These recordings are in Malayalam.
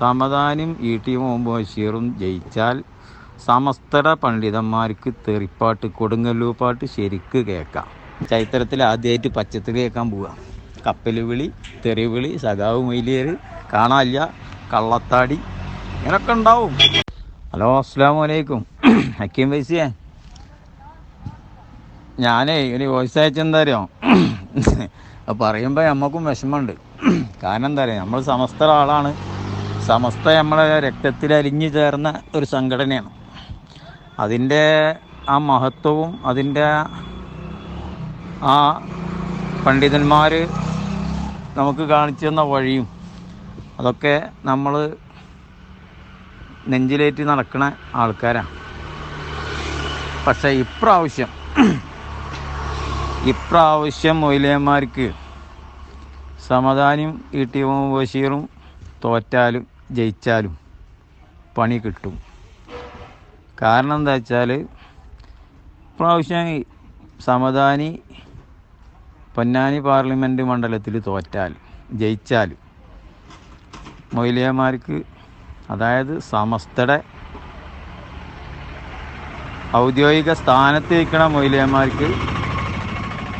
സമദാനും ഇ ടി ബഷീറും ജയിച്ചാൽ സമസ്തര പണ്ഡിതന്മാർക്ക് തെറിപ്പാട്ട് കൊടുങ്ങല്ലൂപ്പാട്ട് ശരിക്ക് കേൾക്കാം. ചരിത്രത്തിൽ ആദ്യമായിട്ട് പച്ചത്തറി കേൾക്കാൻ പോവുക കപ്പൽ വിളി തെറിവിളി സഖാവ് മൈലിയർ കാണാനില്ല കള്ളത്താടി ഇങ്ങനൊക്കെ ഉണ്ടാവും. ഹലോ അസ്സാം വലൈക്കും ഹക്കീം വൈസിയേ ഞാനേ ഒരു വോയിസ് അയച്ചെന്താ അറിയോ? പറയുമ്പോൾ നമുക്കും വിഷമമുണ്ട്. കാരണം എന്താ പറയുക നമ്മൾ സമസ്ത ആളാണ് സമസ്ത നമ്മളെ രക്തത്തിൽ അലിഞ്ഞു ചേർന്ന ഒരു സംഘടനയാണ്. അതിന്റെ ആ മഹത്വവും അതിന്റെ ആ പണ്ഡിതന്മാർ നമുക്ക് കാണിച്ചു തന്ന വഴിയും അതൊക്കെ നമ്മൾ നെഞ്ചിലേറ്റി നടക്കുന്ന ആൾക്കാരാണ്. പക്ഷേ ഇപ്രാവശ്യം ഇപ്രാവശ്യം മൊയിലേമാർക്ക് സമദാനും ഇ ടി ബഷീറും തോറ്റാലും ജയിച്ചാലും പണി കിട്ടും. കാരണം എന്താ വെച്ചാൽ പ്രാവശ്യം സമദാനി പൊന്നാനി പാർലമെന്റ് മണ്ഡലത്തിൽ തോറ്റാൽ ജയിച്ചാൽ മൊയിലിയമാർക്ക് അതായത് സമസ്തയുടെ ഔദ്യോഗിക സ്ഥാനത്ത് നിൽക്കുന്ന മൊയിലിയന്മാർക്ക്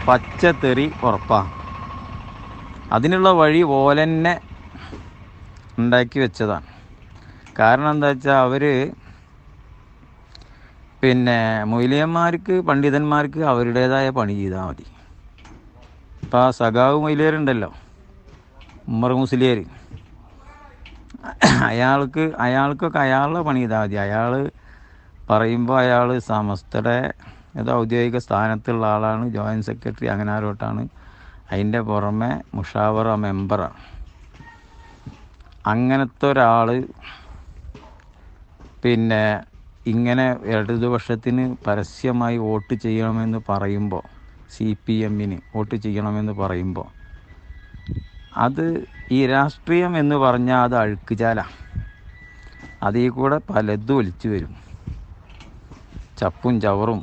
പച്ചത്തെറി ഉറപ്പാണ്. അതിനുള്ള വഴി ഓലെന്നെ ഉണ്ടാക്കി വെച്ചതാണ്. കാരണം എന്താ വെച്ചാൽ അവർ പിന്നെ മൊയിലിയന്മാർക്ക് പണ്ഡിതന്മാർക്ക് അവരുടേതായ പണി ചെയ്താൽ മതി. ഇപ്പം ആ സഖാവ് മൊയിലിയരുണ്ടല്ലോ ഉമ്മർ മുസ്ലിയർ അയാൾക്ക് അയാൾക്കൊക്കെ അയാളുടെ പണി ചെയ്താൽ മതി. അയാൾ പറയുമ്പോൾ അയാൾ സമസ്തയുടെ ഏതോ ഔദ്യോഗിക സ്ഥാനത്തുള്ള ആളാണ് ജോയിന്റ് സെക്രട്ടറി അങ്ങനെ ആരോട്ടാണ്. അതിന്റെ പുറമെ മുഷാവറ മെമ്പറാണ്. അങ്ങനത്തെ ഒരാൾ പിന്നെ ഇങ്ങനെ ഇടതുപക്ഷത്തിന് പരസ്യമായി വോട്ട് ചെയ്യണമെന്ന് പറയുമ്പോൾ സി പി എമ്മിന് വോട്ട് ചെയ്യണമെന്ന് പറയുമ്പോൾ അത് ഈ രാഷ്ട്രീയം എന്ന് പറഞ്ഞാൽ അത് അഴുക്കുചാല. അതിൽ കൂടെ പലതും ഒലിച്ചു വരും. ചപ്പും ചവറും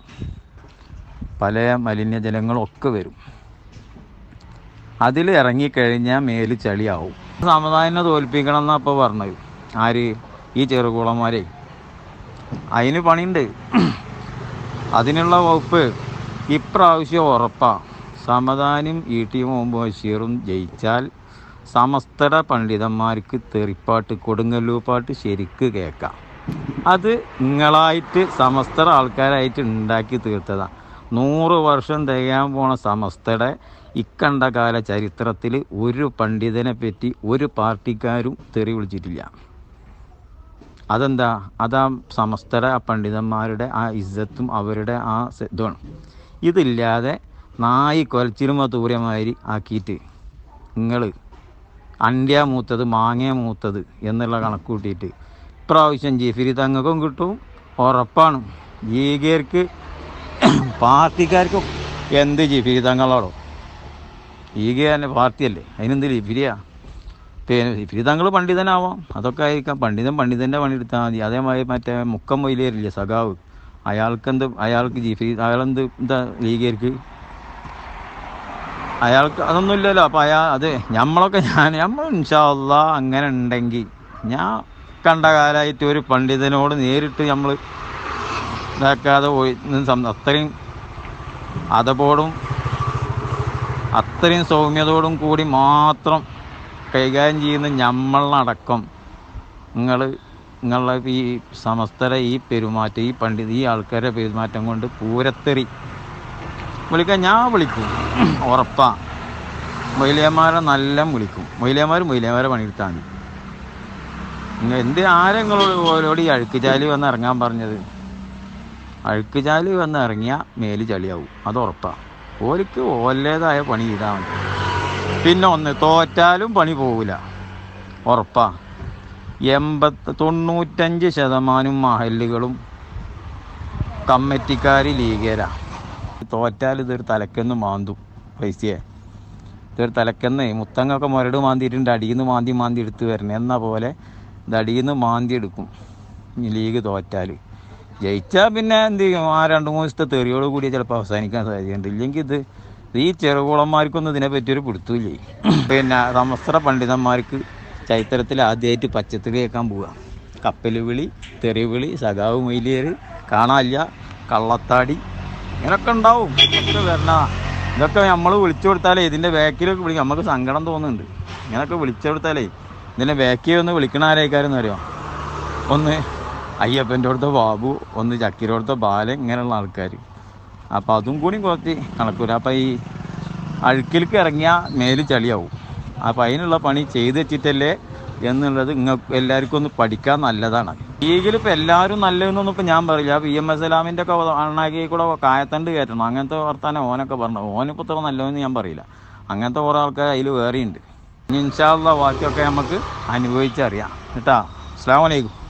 പല മലിനജലങ്ങളും ഒക്കെ വരും. അതിൽ ഇറങ്ങിക്കഴിഞ്ഞാൽ മേൽ ചളിയാവും. സമുദായനെ തോൽപ്പിക്കണം എന്നാ അപ്പോൾ പറഞ്ഞത്. ആര്? ഈ ചെറുകുളന്മാരെ. അതിന് പണിയുണ്ട്. അതിനുള്ള വകുപ്പ് ഇപ്രാവശ്യം ഉറപ്പാ. സമദാനും ഇ ടി മുഹമ്മദ് ബഷീറും ജയിച്ചാൽ സമസ്തര പണ്ഡിതന്മാർക്ക് തെറിപ്പാട്ട് കൊടുങ്ങല്ലൂപ്പാട്ട് ശരിക്ക് കേൾക്കാം. അത് നിങ്ങളായിട്ട് സമസ്തര ആൾക്കാരായിട്ട് ഉണ്ടാക്കി തീർത്തതാണ് നൂറ് വർഷം തികയാൻ പോണ സമസ്തയുടെ ഇക്കണ്ട കാല ചരിത്രത്തിൽ ഒരു പണ്ഡിതനെ പറ്റി ഒരു പാർട്ടിക്കാരും തെറി വിളിച്ചിട്ടില്ല. അതെന്താ? അതാ സമസ്തര ആ പണ്ഡിതന്മാരുടെ ആ ഇജ്ജത്തും അവരുടെ ആ ഇതുമാണ് ഇതില്ലാതെ നായി കൊലച്ചിരുമ തൂരമാതിരി ആക്കിയിട്ട് നിങ്ങൾ അണ്ടിയ മൂത്തത് മാങ്ങ മൂത്തത് എന്നുള്ള കണക്ക് കൂട്ടിയിട്ട് ഇപ്രാവശ്യം ജിഫിരി തങ്ങൾക്കും കിട്ടും. ഉറപ്പാണ്. ലീഗർക്ക് പാർട്ടിക്കാർക്കും എന്ത് ജിഫിരി ഈ ലീഗ് തന്നെ പാർട്ടിയല്ലേ? അതിനെന്ത് ലിഫിരിയാ പിന്നെ ജിഫിരി തങ്ങൾ പണ്ഡിതനാവാം. അതൊക്കെ ആയിരിക്കാം. പണ്ഡിതൻ പണ്ഡിതന്റെ പണി എടുത്താൽ മതി. അതേമാതിരി മറ്റേ മുക്കം മൊയിലേറില്ലേ സഖാവ്? അയാൾക്കെന്ത് അയാൾക്ക് ജിഫി അയാളെന്ത് എന്താ ലീഗേർക്ക്? അയാൾക്ക് അതൊന്നുമില്ലല്ലോ അപ്പോൾ അയാൾ അത് നമ്മളൊക്കെ ഞാൻ നമ്മൾ ഇൻഷാല്ല അങ്ങനെ ഉണ്ടെങ്കിൽ ഞാൻ കണ്ട കാലമായിട്ട് ഒരു പണ്ഡിതനോട് നേരിട്ട് നമ്മൾ ഇതാക്കാതെ പോയി അത്രയും അതപോടും അത്രയും സൗമ്യതയോടും കൂടി മാത്രം കൈകാര്യം ചെയ്യുന്ന നമ്മളടക്കം നിങ്ങൾ നിങ്ങളുടെ ഈ സമസ്തര ഈ പെരുമാറ്റം ഈ പണ്ഡിത ഈ ആൾക്കാരുടെ പെരുമാറ്റം കൊണ്ട് പൂരത്തെറി. വിളിക്കാൻ ഞാൻ വിളിക്കും. ഉറപ്പാ. മൊയിലിയന്മാരെ നല്ല വിളിക്കും. മൊയിലിയന്മാർ മൊയിലിയന്മാരെ പണിയെടുത്താണ്. എന്ത് ആരെങ്ങളോട് ഓരോടി ഈ അഴുക്കുചാലി വന്ന് ഇറങ്ങാൻ പറഞ്ഞത്? അഴുക്കുചാലി വന്ന് ഇറങ്ങിയാൽ മേൽ ചളിയാവും. അത് ഉറപ്പാ. ഓലിക്ക് ഓലേതായ പണി ചെയ്താൽ മതി. പിന്നെ ഒന്ന് തോറ്റാലും പണി പോവില്ല ഉറപ്പാ. എൺപത്ത് തൊണ്ണൂറ്റഞ്ച് ശതമാനം മഹല്ലുകളും കമ്മിറ്റിക്കാർ ലീഗരാ. തോറ്റാൽ ഇതൊരു തലക്കെന്ന് മാന്തും. പൈസയെ. ഇതൊരു തലക്കെന്ന് മുത്തങ്ങൊക്കെ മുരട് മാന്തിയിട്ടുണ്ട്. അടിയിൽ നിന്ന് മാന്തി മാന്തി എടുത്ത് വരണം. എന്ന പോലെ ഇത് അടിയിൽ നിന്ന് മാന്തി എടുക്കും ലീഗ് തോറ്റാൽ ജയിച്ചാൽ പിന്നെ എന്ത് ചെയ്യും? ആ രണ്ട് മൂന്ന് ദിവസത്തെ തെറിയോട് കൂടി ചിലപ്പോൾ അവസാനിക്കാൻ സാധ്യതയുണ്ട്. ഇല്ലെങ്കിൽ ഇത് ഈ ചെറുകുളന്മാർക്കൊന്നും ഇതിനെ പറ്റി ഒരു പിടുത്തമില്ലേ പിന്നെ സമസ്ത്ര പണ്ഡിതന്മാർക്ക് ചൈത്രത്തിൽ ആദ്യമായിട്ട് പച്ചത്തുക കേൾക്കാൻ പോവുക കപ്പൽ വിളി തെറിവിളി സഖാവ് മൈലിയർ കാണാല്ല കള്ളത്താടി ഇങ്ങനൊക്കെ ഉണ്ടാവും. ഒക്കെ വരണ. ഇതൊക്കെ നമ്മൾ വിളിച്ചു കൊടുത്താലേ ഇതിന്റെ ബാക്കിലൊക്കെ വിളിക്കും. നമുക്ക് സങ്കടം തോന്നുന്നുണ്ട്. ഇങ്ങനൊക്കെ വിളിച്ചു കൊടുത്താലേ ഇതിന്റെ ബാക്കിൽ ഒന്ന് വിളിക്കണ ആരേക്കാരെന്ന് അറിയാം? ഒന്ന് അയ്യപ്പന്റെ അടുത്ത ബാബു ഒന്ന് ചക്കീരുടെ അടുത്ത ഇങ്ങനെയുള്ള ആൾക്കാർ അപ്പോൾ അതും കൂടി കുറച്ച് കണക്കൂല. അപ്പോൾ ഈ അഴുക്കിലേക്ക് ഇറങ്ങിയാൽ മേൽ ചളിയാവും. അപ്പോൾ അതിനുള്ള പണി ചെയ്ത് വെച്ചിട്ടല്ലേ എന്നുള്ളത് നിങ്ങൾക്ക് എല്ലാവർക്കും ഒന്ന് പഠിക്കാൻ നല്ലതാണ്. ലീഗിൽ ഇപ്പോൾ എല്ലാവരും നല്ലതെന്നൊന്നും ഇപ്പോൾ ഞാൻ പറയില്ല. പി എം എസ് എലാമിന്റെ ഒക്കെ അണ്ണാക്കി കൂടെ കായത്തണ്ട് കയറ്റണം. അങ്ങനത്തെ വർത്താനം ഓനൊക്കെ പറഞ്ഞു ഓനിപ്പോൾ ഇത്ര നല്ലതെന്ന് ഞാൻ പറയില്ല. അങ്ങനത്തെ കുറേ ആൾക്കാർ അതിൽ വേറെയുണ്ട്. ഇനി ഇൻഷാല്ല ബാക്കിയൊക്കെ നമുക്ക് അനുഭവിച്ചറിയാം. കേട്ടാ? അസ്സാം വലൈക്കും